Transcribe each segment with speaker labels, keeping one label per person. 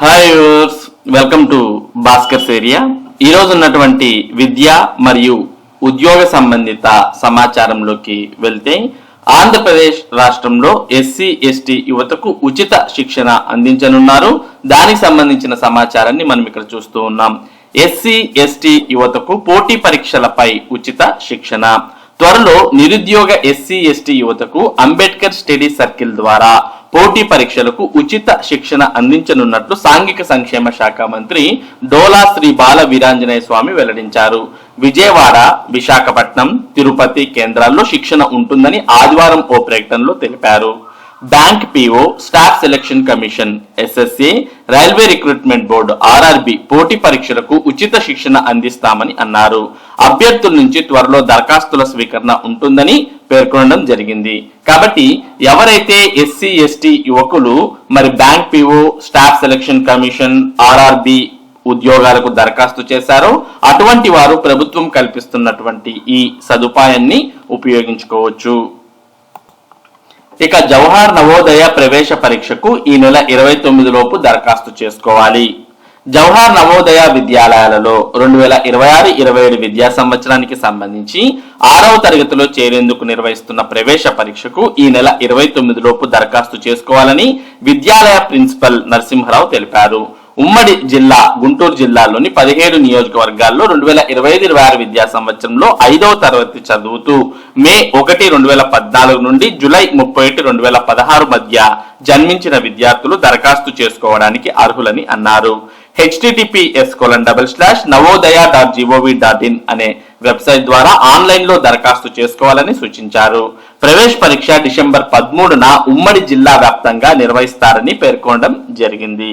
Speaker 1: hi yours welcome to Bhaskar's area ఈరోజు ఉన్నటువంటి విద్య మరియు ఉద్యోగ సంబంధిత సమాచారంలోకి వెళ్తే ఆంధ్రప్రదేశ్ రాష్ట్రంలో ఎస్సీ ఎస్టీ యువతకు ఉచిత శిక్షణ అందించనున్నారు దానికి సంబంధించిన సమాచారాన్ని మనం ఇక్కడ చూస్తూ ఉన్నాం ఎస్సీ ఎస్టీ యువతకు పోటీ పరీక్షలపై ఉచిత శిక్షణ త్వరలో నిరుద్యోగ ఎస్సీ ఎస్టీ యువతకు అంబేద్కర్ స్టడీ సర్కిల్ ద్వారా పోటీ పరీక్షలకు ఉచిత శిక్షణ అందించనున్నట్లు సాంఘిక సంక్షేమ శాఖ మంత్రి డోలా శ్రీ బాల వీరాంజనేయ స్వామి వెల్లడించారు విజయవాడ విశాఖపట్నం తిరుపతి కేంద్రాల్లో శిక్షణ ఉంటుందని ఆదివారం ఓ ప్రకటనలో తెలిపారు bank PO staff selection commission SSA railway recruitment board RRB పోటీ పరీక్షలకు ఉచిత శిక్షణ అందిస్తామని అన్నారు అభ్యర్థుల నుంచి త్వరలో దరఖాస్తుల స్వీకరణ ఉంటుందని పేర్కొనడం జరిగింది కాబట్టి ఎవరైతే ఎస్సీ ఎస్టీ యువకులు మరి bank PO staff selection commission RRB ఉద్యోగాలకు దరఖాస్తు చేశారో అటువంటి వారు ప్రభుత్వం కల్పిస్తున్నటువంటి ఈ సదుపాయాన్ని ఉపయోగించుకోవచ్చు ఇక జవహర్ నవోదయ ప్రవేశ పరీక్షకు ఈ నెల ఇరవై తొమ్మిది లోపు దరఖాస్తు చేసుకోవాలి జవహర్ నవోదయ విద్యాలయాలలో రెండు వేల ఇరవై ఆరు ఇరవై ఏడు విద్యా సంవత్సరానికి సంబంధించి ఆరవ తరగతిలో చేరేందుకు నిర్వహిస్తున్న ప్రవేశ పరీక్షకు ఈ నెల ఇరవై తొమ్మిది లోపు దరఖాస్తు చేసుకోవాలని విద్యాలయ ప్రిన్సిపల్ నరసింహరావు తెలిపారు ఉమ్మడి జిల్లా గుంటూరు జిల్లాలోని పదిహేడు నియోజకవర్గాల్లో రెండు వేల ఇరవై ఐదు ఇరవై ఆరు విద్యా సంవత్సరంలో ఐదవ తరగతి చదువుతూ మే ఒకటి రెండు వేల పద్నాలుగు నుండి జులై ముప్పై ఒకటి రెండు వేల పదహారు మధ్య జన్మించిన విద్యార్థులు దరఖాస్తు చేసుకోవడానికి అర్హులని అన్నారు HTTPS colon double slash Navodaya dot GOV dot in అనే వెబ్సైట్ ద్వారా ఆన్లైన్లో దరఖాస్తు చేసుకోవాలని సూచించారు ప్రవేశ పరీక్ష డిసెంబర్ పదమూడున ఉమ్మడి జిల్లా వ్యాప్తంగా నిర్వహిస్తారని పేర్కొనడం జరిగింది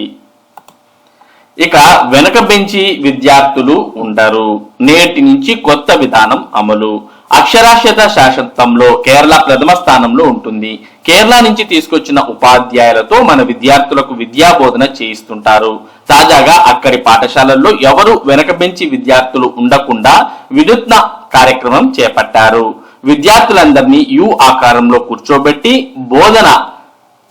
Speaker 1: ఇక వెనక బెంచి విద్యార్థులు ఉండరు నేటి నుంచి కొత్త విధానం అమలు అక్షరాస్యత శాసంతంలో కేరళ ప్రథమ స్థానంలో ఉంటుంది కేరళ నుంచి తీసుకొచ్చిన ఉపాధ్యాయులతో మన విద్యార్థులకు విద్యా బోధన చేయిస్తుంటారు తాజాగా అక్కడి పాఠశాలల్లో ఎవరు వెనకబెంచి విద్యార్థులు ఉండకుండా వినూత్న కార్యక్రమం చేపట్టారు విద్యార్థులందరినీ యు ఆకారంలో కూర్చోబెట్టి బోధన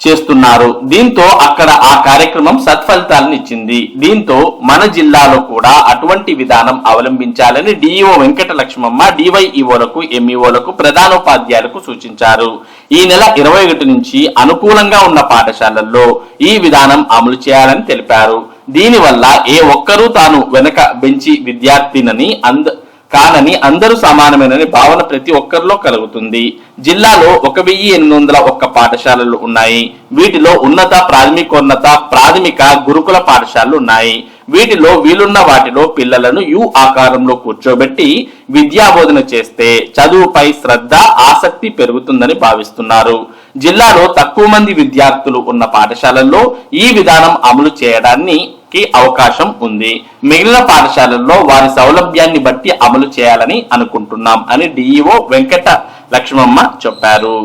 Speaker 1: చేస్తున్నారు దీంతో అక్కడ ఆ కార్యక్రమం సత్ఫలితాలను ఇచ్చింది దీంతో మన జిల్లాలో కూడా అటువంటి విధానం అవలంబించాలని డిఈఓ వెంకట లక్ష్మమ్మ డివైఈఓలకు ఎంఈఓలకు ప్రధానోపాధ్యాయులకు సూచించారు ఈ నెల ఇరవై ఒకటి నుంచి అనుకూలంగా ఉన్న పాఠశాలల్లో ఈ విధానం అమలు చేయాలని తెలిపారు దీనివల్ల ఏ ఒక్కరూ తాను వెనక బెంచి విద్యార్థినని అంద కానని అందరూ సమానమేనని భావన ప్రతి ఒక్కరిలో కలుగుతుంది జిల్లాలో ఒక వెయ్యి ఎనిమిది వందల ఒక్క పాఠశాలలు ఉన్నాయి వీటిలో ఉన్నత ప్రాథమికోన్నత ప్రాథమిక గురుకుల పాఠశాలలు ఉన్నాయి వీటిలో వీలున్న వాటిలో పిల్లలను యు ఆకారంలో కూర్చోబెట్టి విద్యాబోధన చేస్తే చదువుపై శ్రద్ధ ఆసక్తి పెరుగుతుందని భావిస్తున్నారు జిల్లాలో తక్కువ మంది విద్యార్థులు ఉన్న పాఠశాలల్లో ఈ విధానం అమలు చేయడాన్ని కి అవకాశం ఉంది మిగిలిన పాఠశాలల్లో వారి సౌలభ్యాన్ని బట్టి అమలు చేయాలని అనుకుంటున్నాం అని డిఈఓ వెంకట లక్ష్మమ్మ చెప్పారు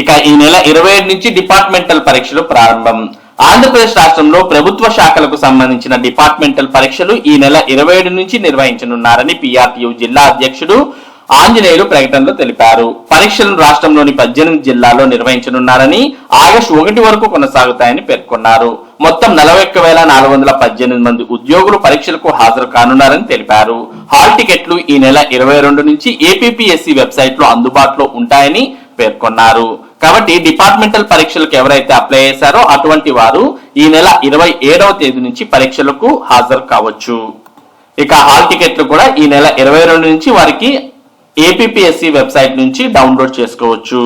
Speaker 1: ఇక ఈ నెల ఇరవై ఏడు నుంచి డిపార్ట్మెంటల్ పరీక్షలు ప్రారంభం ఆంధ్రప్రదేశ్ రాష్ట్రంలో ప్రభుత్వ శాఖలకు సంబంధించిన డిపార్ట్మెంటల్ పరీక్షలు ఈ నెల ఇరవై ఏడు నుంచి నిర్వహించనున్నారని పిఆర్టీయు జిల్లా అధ్యక్షుడు ఆంజనేయులు ప్రకటనలో తెలిపారు పరీక్షలను రాష్ట్రంలోని పద్దెనిమిది జిల్లాల్లో నిర్వహించనున్నారని ఆగస్టు ఒకటి వరకు కొనసాగుతాయని పేర్కొన్నారు మొత్తం నలభై ఒక్క వేల నాలుగు వందల పద్దెనిమిది మంది ఉద్యోగులు పరీక్షలకు హాజరు కానున్నారని తెలిపారు హాల్ టికెట్లు ఈ నెల ఇరవై రెండు నుంచి ఏపీఎస్సి వెబ్సైట్ లో అందుబాటులో ఉంటాయని పేర్కొన్నారు కాబట్టి డిపార్ట్మెంటల్ పరీక్షలకు ఎవరైతే అప్లై చేశారో అటువంటి వారు ఈ నెల ఇరవై ఏడవ తేదీ నుంచి పరీక్షలకు హాజరు కావచ్చు ఇక హాల్ టికెట్లు కూడా ఈ నెల ఇరవై రెండు నుంచి వారికి ఏపీఎస్సి వెబ్సైట్ నుంచి డౌన్లోడ్ చేసుకోవచ్చు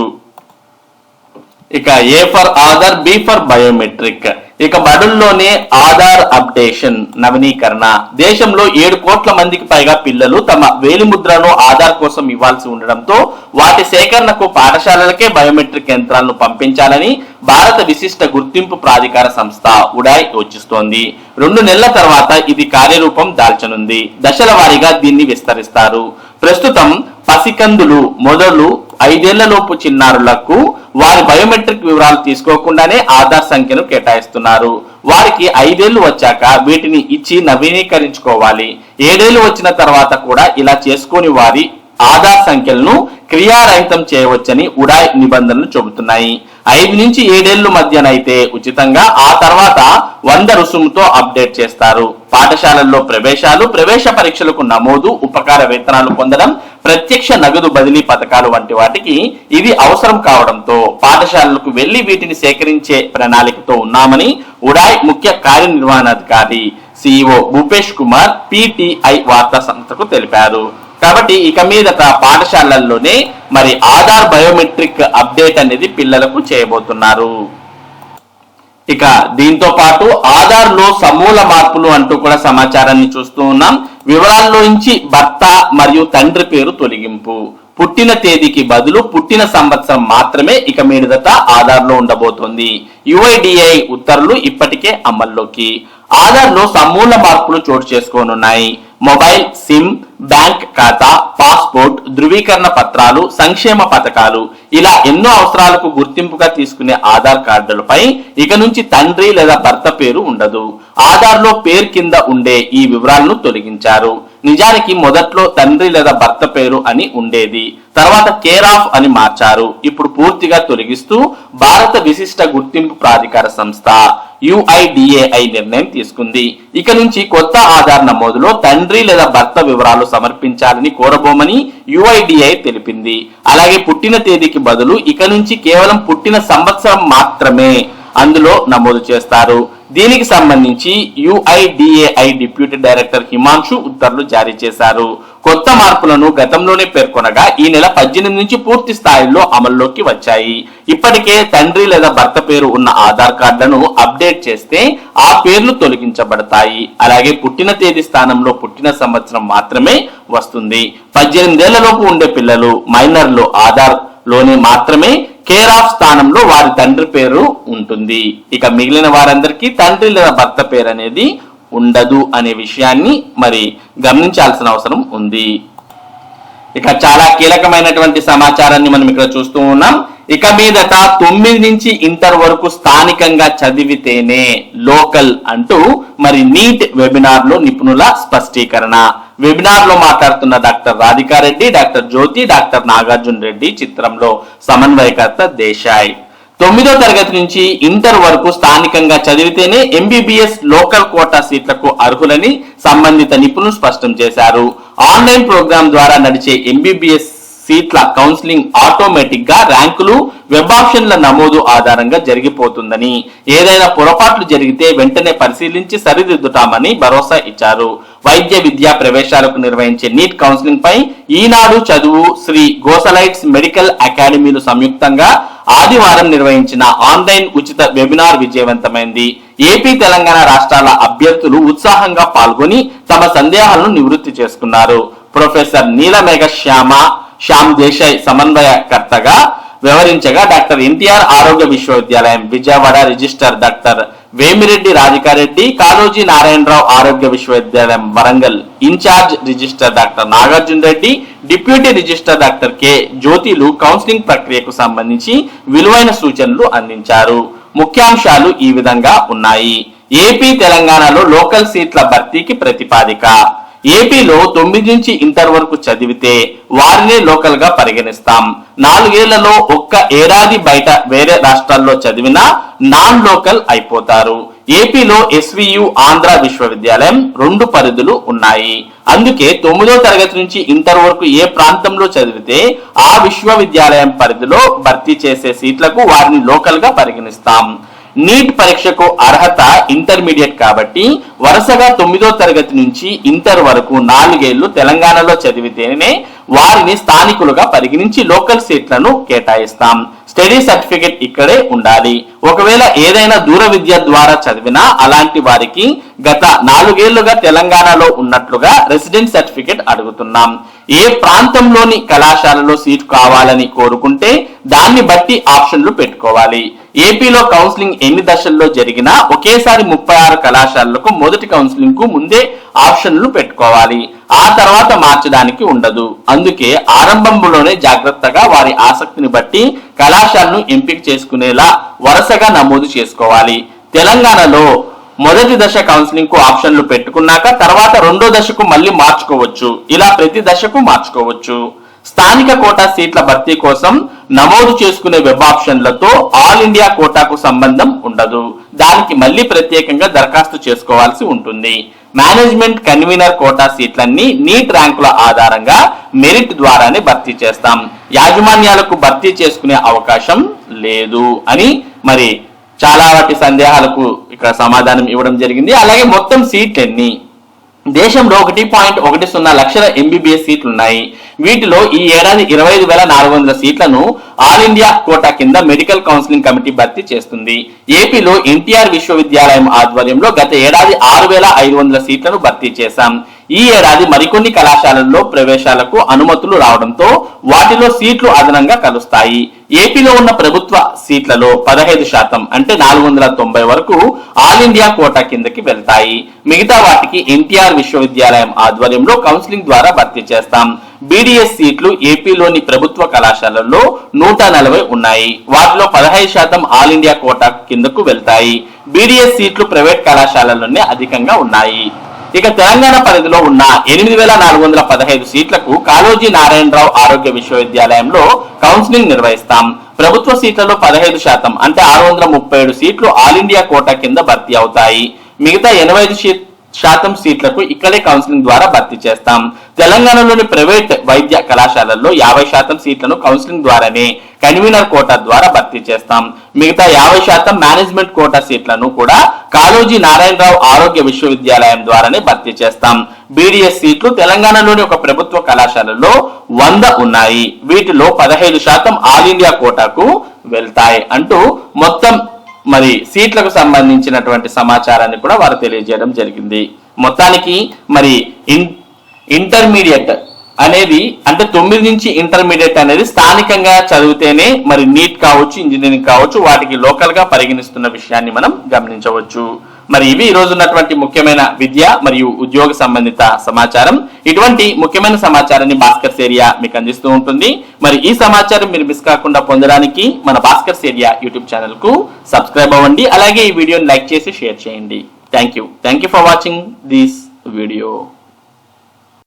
Speaker 1: ఇక A for Aadhaar B for biometric ఇక బడుల్లోనే ఆధార్ అప్డేషన్ నవీకరణ దేశంలో ఏడు కోట్ల మందికి పైగా పిల్లలు తమ వేలిముద్రను ఆధార్ కోసం ఇవ్వాల్సి ఉండడంతో వాటి సేకరణకు పాఠశాలలకే బయోమెట్రిక్ యంత్రాలను పంపించాలని భారత విశిష్ట గుర్తింపు ప్రాధికార సంస్థ ఉడాయ్ యోచిస్తోంది రెండు నెలల తర్వాత ఇది కార్యరూపం దాల్చనుంది దశల వారీగా దీన్ని విస్తరిస్తారు ప్రస్తుతం పసికందులు మొదలు ఐదేళ్లలోపు చిన్నారులకు వారి బయోమెట్రిక్ వివరాలు తీసుకోకుండానే ఆధార్ సంఖ్యను కేటాయిస్తున్నారు వారికి ఐదేళ్లు వచ్చాక వీటిని ఇచ్చి నవీకరించుకోవాలి ఏడేళ్లు వచ్చిన తర్వాత కూడా ఇలా చేసుకుని వారి ఆధార్ సంఖ్యలను క్రియారహితం చేయవచ్చని ఉడాయ్ నిబంధనలు చెబుతున్నాయి ఐదు నుంచి ఏడేళ్ళు మధ్యనైతే ఉచితంగా ఆ తర్వాత వంద రుసుముతో అప్డేట్ చేస్తారు పాఠశాలల్లో ప్రవేశాలు ప్రవేశ పరీక్షలకు నమోదు ఉపకార వేతనాలు పొందడం ప్రత్యక్ష నగదు బదిలీ పథకాలు వంటి వాటికి ఇవి అవసరం కావడంతో పాఠశాలలకు వెళ్లి వీటిని సేకరించే ప్రణాళికతో ఉన్నామని ఉడాయ్ ముఖ్య కార్యనిర్వహణాధికారి సిఇఓ భూపేష్ కుమార్ పిటిఐ వార్తా సంస్థకు తెలిపారు కాబట్టి ఇక మీదట పాఠశాలల్లోనే మరి ఆధార్ బయోమెట్రిక్ అప్డేట్ అనేది పిల్లలకు చేయబోతున్నారు ఇక దీంతో పాటు ఆధార్ లో సమూల మార్పులు అంటూ కూడా సమాచారాన్ని చూస్తూ ఉన్నాం వివరాల్లో నుంచి భర్త మరియు తండ్రి పేరు తొలగింపు పుట్టిన తేదీకి బదులు పుట్టిన సంవత్సరం మాత్రమే ఇక మీదట ఆధార్ లో ఉండబోతోంది యుఐడిఐ ఉత్తర్వులు ఇప్పటికే అమల్లోకి ఆధార్ లో సమూల మార్పులు చోటు చేసుకోనున్నాయి మొబైల్ సిమ్ బ్యాంక్ ఖాతా పాస్పోర్ట్ ధృవీకరణ పత్రాలు సంక్షేమ పథకాలు ఇలా ఎన్నో అవసరాలకు గుర్తింపుగా తీసుకునే ఆధార్ కార్డులపై ఇక నుంచి తండ్రి లేదా భర్త పేరు ఉండదు ఆధార్ లో పేరు కింద ఉండే ఈ వివరాలను తొలగించారు నిజానికి మొదట్లో తండ్రి లేదా భర్త పేరు అని ఉండేది తర్వాత కేర్ ఆఫ్ అని మార్చారు ఇప్పుడు పూర్తిగా తొలగిస్తూ భారత విశిష్ట గుర్తింపు ప్రాధికార సంస్థ యుఐడిఏఐ నిర్ణయం తీసుకుంది ఇక నుంచి కొత్త ఆధార్ నమోదులో తండ్రి లేదా భర్త వివరాలు సమర్పించాలని కోరబోమని యుఐడిఐ తెలిపింది అలాగే పుట్టిన తేదీకి బదులు ఇక నుంచి కేవలం పుట్టిన సంవత్సరం మాత్రమే అందులో నమోదు చేస్తారు దీనికి సంబంధించి యుఐడిఏఐ డిప్యూటీ డైరెక్టర్ హిమాంశు ఉత్తర్వులు జారీ చేశారు కొత్త మార్పులను గతంలోనే పేర్కొనగా ఈ నెల పద్దెనిమిది నుంచి పూర్తి స్థాయిలో అమల్లోకి వచ్చాయి ఇప్పటికే తండ్రి లేదా భర్త పేరు ఉన్న ఆధార్ కార్డులను అప్డేట్ చేస్తే ఆ పేర్లు తొలగించబడతాయి అలాగే పుట్టిన తేదీ స్థానంలో పుట్టిన సంవత్సరం మాత్రమే వస్తుంది పద్దెనిమిదేళ్లలోపు ఉండే పిల్లలు మైనర్లు ఆధార్ లోనే మాత్రమే కేర్ ఆఫ్ స్థానంలో వారి తండ్రి పేరు ఉంటుంది ఇక మిగిలిన వారందరికీ తండ్రి లేదా భర్త పేరు అనేది ఉండదు అనే విషయాన్ని మరి గమనించాల్సిన అవసరం ఉంది ఇక చాలా కీలకమైనటువంటి సమాచారాన్ని మనం ఇక్కడ చూస్తూ ఉన్నాం ఇక మీదట తొమ్మిది నుంచి ఇంటర్ వరకు స్థానికంగా చదివితేనే లోకల్ అంటూ మరి నీట్ వెబినార్ లో నిపుణుల స్పష్టీకరణ వెబినార్ లో మాట్లాడుతున్న doctor Radhika Reddy doctor Jyothi doctor Nagarjuna Reddy చిత్రంలో సమన్వయకర్త దేశాయ్ తొమ్మిదో తరగతి నుంచి ఇంటర్ వరకు స్థానికంగా చదివితేనే ఎంబీబీఎస్ లోకల్ కోటా సీట్లకు అర్హులని సంబంధిత నిపుణులు స్పష్టం చేశారు ఆన్లైన్ ప్రోగ్రాం ద్వారా నడిచే ఎంబీబీఎస్ సీట్ల కౌన్సిలింగ్ ఆటోమేటిక్ గా ర్యాంకులు వెబ్ ఆప్షన్ల నమోదు ఆధారంగా జరిగిపోతుందని ఏదైనా పొరపాట్లు జరిగితే వెంటనే పరిశీలించి సరిదిద్దుతామని భరోసా ఇచ్చారు వైద్య విద్యా ప్రవేశాలకు నిర్వహించే నీట్ కౌన్సిలింగ్ పై ఈనాడు చదువు శ్రీ గోసలైట్స్ మెడికల్ అకాడమీలు సంయుక్తంగా ఆదివారం నిర్వహించిన ఆన్లైన్ ఉచిత వెబినార్ విజయవంతమైంది ఏపీ తెలంగాణ రాష్ట్రాల అభ్యర్థులు ఉత్సాహంగా పాల్గొని తమ సందేహాలను నివృత్తి చేసుకున్నారు ప్రొఫెసర్ నీలమేఘ శ్యామ శ్యామ్ దేశాయ్ సమన్వయకర్తగా వివరించగా డాక్టర్ ఎన్టీఆర్ ఆరోగ్య విశ్వవిద్యాలయం విజయవాడ రిజిస్టర్ డాక్టర్ వేమిరెడ్డి రాధికారెడ్డి కాళోజీ నారాయణరావు ఆరోగ్య విశ్వవిద్యాలయం Warangal incharge register doctor Nagarjuna Reddy deputy register doctor K జ్యోతిలు కౌన్సిలింగ్ ప్రక్రియకు సంబంధించి విలువైన సూచనలు అందించారు ముఖ్యాంశాలు ఈ విధంగా ఉన్నాయి ఏపీ తెలంగాణలో లోకల్ సీట్ల భర్తీకి ప్రతిపాదిక ఏపీలో తొమ్మిది నుంచి ఇంటర్ వరకు చదివితే వారినే లోకల్ గా పరిగణిస్తాం నాలుగేళ్లలో ఒక్క ఏడాది బయట వేరే రాష్ట్రాల్లో చదివినా నాన్ లోకల్ అయిపోతారు ఏపీలో ఎస్వియు ఆంధ్ర విశ్వవిద్యాలయం రెండు పరిధులు ఉన్నాయి అందుకే తొమ్మిదో తరగతి నుంచి ఇంటర్ వరకు ఏ ప్రాంతంలో చదివితే ఆ విశ్వవిద్యాలయం పరిధిలో భర్తీ చేసే సీట్లకు వారిని లోకల్ గా పరిగణిస్తాం నీట్ పరీక్షకు అర్హత ఇంటర్మీడియట్ కాబట్టి వరుసగా తొమ్మిదో తరగతి నుంచి ఇంటర్ వరకు నాలుగేళ్లు తెలంగాణలో చదివితేనే వారిని స్థానికులుగా పరిగణించి లోకల్ సీట్లను కేటాయిస్తాం స్టడీ సర్టిఫికేట్ ఇక్కడే ఉండాలి ఒకవేళ ఏదైనా దూర విద్య ద్వారా చదివినా అలాంటి వారికి గత నాలుగేళ్లుగా తెలంగాణలో ఉన్నట్లుగా రెసిడెంట్ సర్టిఫికేట్ అడుగుతున్నాం ఏ ప్రాంతంలోని కళాశాలలో సీటు కావాలని కోరుకుంటే దాన్ని బట్టి ఆప్షన్లు పెట్టుకోవాలి ఏపీలో కౌన్సిలింగ్ ఎన్ని దశల్లో జరిగినా ఒకేసారి ముప్పై ఆరు కళాశాలలకు మొదటి కౌన్సిలింగ్ కు ముందే ఆప్షన్లు పెట్టుకోవాలి ఆ తర్వాత మార్చడానికి ఉండదు అందుకే ఆరంభంలోనే జాగ్రత్తగా వారి ఆసక్తిని బట్టి కళాశాలను ఎంపిక చేసుకునేలా వరుసగా నమోదు చేసుకోవాలి తెలంగాణలో మొదటి దశ కౌన్సిలింగ్ కు ఆప్షన్లు పెట్టుకున్నాక తర్వాత రెండో దశకు మళ్ళీ మార్చుకోవచ్చు ఇలా ప్రతి దశకు మార్చుకోవచ్చు స్థానిక కోటా సీట్ల భర్తీ కోసం నమోదు చేసుకునే వెబ్ ఆప్షన్లతో ఆల్ ఇండియా కోటాకు సంబంధం ఉండదు దానికి మళ్ళీ ప్రత్యేకంగా దరఖాస్తు చేసుకోవాల్సి ఉంటుంది మేనేజ్మెంట్ కన్వీనర్ కోటా సీట్లన్నీ నీట్ ర్యాంకుల ఆధారంగా మెరిట్ ద్వారానే భర్తీ చేస్తాం యాజమాన్యాలకు భర్తీ చేసుకునే అవకాశం లేదు అని మరి చాలా వాటి సందేహాలకు ఇక్కడ సమాధానం ఇవ్వడం జరిగింది అలాగే మొత్తం సీట్లన్నీ దేశంలో ఒకటి పాయింట్ ఒకటి సున్నా లక్షల ఎంబీబీఎస్ సీట్లు ఉన్నాయి వీటిలో ఈ ఏడాది ఇరవై ఐదు వేల నాలుగు వందల సీట్లను ఆల్ ఇండియా కోటా కింద మెడికల్ కౌన్సిలింగ్ కమిటీ భర్తీ చేస్తుంది ఏపీలో ఎన్టీఆర్ విశ్వవిద్యాలయం ఆధ్వర్యంలో గత ఏడాది ఆరు వేల ఐదు వందల సీట్లను భర్తీ చేశాం ఈ ఏడాది మరికొన్ని కళాశాలల్లో ప్రవేశాలకు అనుమతులు రావడంతో వాటిలో సీట్లు అదనంగా కలుస్తాయి ఏపీలో ఉన్న ప్రభుత్వ సీట్లలో పదహైదు శాతం అంటే నాలుగు వందల తొంభై వరకు ఆల్ ఇండియా కోటా కిందకి వెళ్తాయి మిగతా వాటికి ఎన్టీఆర్ విశ్వవిద్యాలయం ఆధ్వర్యంలో కౌన్సిలింగ్ ద్వారా భర్తీ చేస్తాం బీడీఎస్ సీట్లు ఏపీలోని ప్రభుత్వ కళాశాలల్లో నూట నలభై ఉన్నాయి వాటిలో పదహైదు శాతం ఆల్ ఇండియా కోటా కిందకు వెళ్తాయి బీడీఎస్ సీట్లు ప్రైవేట్ కళాశాలల్లోనే అధికంగా ఉన్నాయి ఇక తెలంగాణ పరిధిలో ఉన్న ఎనిమిది వేల నాలుగు వందల పదహైదు సీట్లకు కాళోజీ నారాయణరావు ఆరోగ్య విశ్వవిద్యాలయంలో కౌన్సిలింగ్ నిర్వహిస్తాం ప్రభుత్వ సీట్లలో పదహైదు శాతం అంటే ఆరు వందల ముప్పై ఏడు సీట్లు ఆల్ ఇండియా కోటా కింద భర్తీ అవుతాయి మిగతా ఎనభై ఐదు శాతం సీట్లకు ఇక్కడే కౌన్సిలింగ్ ద్వారా భర్తీ చేస్తాం తెలంగాణలోని ప్రైవేట్ వైద్య కళాశాలల్లో యాభై శాతం సీట్లను కౌన్సిలింగ్ ద్వారానే కన్వీనర్ కోటా ద్వారా భర్తీ చేస్తాం మిగతా యాభై శాతం మేనేజ్మెంట్ కోటా సీట్లను కూడా కాళోజీ నారాయణరావు ఆరోగ్య విశ్వవిద్యాలయం ద్వారానే భర్తీ చేస్తాం బీడీఎస్ సీట్లు తెలంగాణలోని ఒక ప్రభుత్వ కళాశాలలో వంద ఉన్నాయి వీటిలో పదహైదు శాతం ఆల్ ఇండియా కోటాకు వెళ్తాయి అంటూ మొత్తం మరి సీట్లకు సంబంధించినటువంటి సమాచారాన్ని కూడా వారు తెలియజేయడం జరిగింది మొత్తానికి మరి ఇన్ ఇంటర్మీడియట్ అనేది అంటే తొమ్మిది నుంచి ఇంటర్మీడియట్ అనేది స్థానికంగా చదివితేనే మరి నీట్ కావచ్చు ఇంజనీరింగ్ కావచ్చు వాటికి లోకల్ గా పరిగణిస్తున్న విషయాన్ని మనం గమనించవచ్చు మరి ఇవి రోజు ఉన్నటువంటి ముఖ్యమైన విద్య మరియు ఉద్యోగ సంబంధిత సమాచారం ఇటువంటి ముఖ్యమైన సమాచారాన్ని భాస్కర్ సేరియా మీకు అందిస్తూ ఉంటుంది మరి ఈ సమాచారం మీరు మిస్ కాకుండా పొందడానికి మన భాస్కర్ సేరియా యూట్యూబ్ ఛానల్ కు సబ్స్క్రైబ్ అవ్వండి అలాగే ఈ వీడియోని లైక్ చేసి షేర్ చేయండి thank you thank you for watching this video